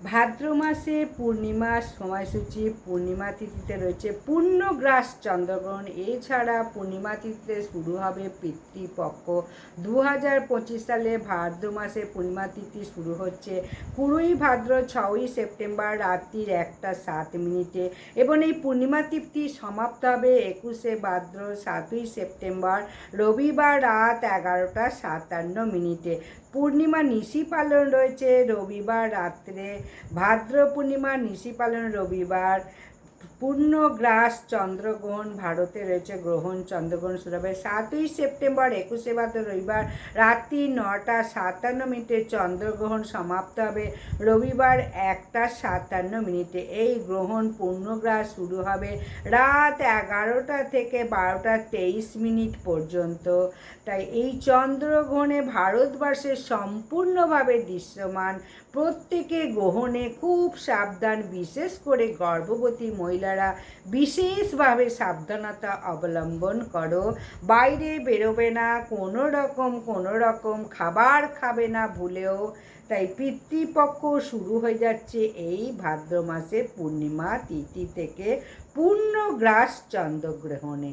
ভাদ্র মাসে পূর্ণিমার সময়সূচি পূর্ণিমা তিথিতে রয়েছে পূর্ণগ্রাস চন্দ্রগ্রহণ। এছাড়া পূর্ণিমা তিথিতে শুরু হবে পিতৃপক্ষ। দু হাজার পঁচিশ সালে ভাদ্র মাসে পূর্ণিমা তিথি শুরু হচ্ছে। কুড়ি ভাদ্র ছয়ই সেপ্টেম্বর রাত্রির একটা সাত মিনিটে। এবং এই পূর্ণিমা তিথি সমাপ্ত হবে একুশে ভাদ্র সাতই সেপ্টেম্বর। রবিবার রাত এগারোটা সাতান্ন মিনিটে। পূর্ণিমা নিশি পালন রয়েছে। রবিবার রাত্রে ভাদ্র পূর্ণিমা নিশি পালন রবিবার পূর্ণগ্রাস চন্দ্রগ্রহণ, ভারতে রয়েছে গ্রহণ চন্দ্রগ্রহণ শুরু হবে। সাতই সেপ্টেম্বর, একুশে ভাদ্র রবিবার, রাত্রি নটা সাতান্ন মিনিটে চন্দ্রগ্রহণ সমাপ্ত হবে। রবিবার একটা সাতান্ন মিনিটে এই গ্রহণ পূর্ণগ্রাস শুরু হবে রাত এগারোটা থেকে বারোটা তেইশ মিনিট পর্যন্ত। তাই এই চন্দ্রগ্রহণে ভারতবর্ষে সম্পূর্ণভাবে দৃশ্যমান, প্রত্যেকে গ্রহণে খুব সাবধান, বিশেষ করে গর্ভবতী মহিলারা, বিশেষভাবে সাবধানতা অবলম্বন করো। বাইরে বেরোবে না কোনো রকম কোনো রকম খাবার খাবে না ভুলেও। তাই পিতৃপক্ষ শুরু হয়ে যাচ্ছে এই ভাদ্র মাসে পূর্ণিমা তিথি থেকে পূর্ণ গ্রাস চন্দ্রগ্রহণে।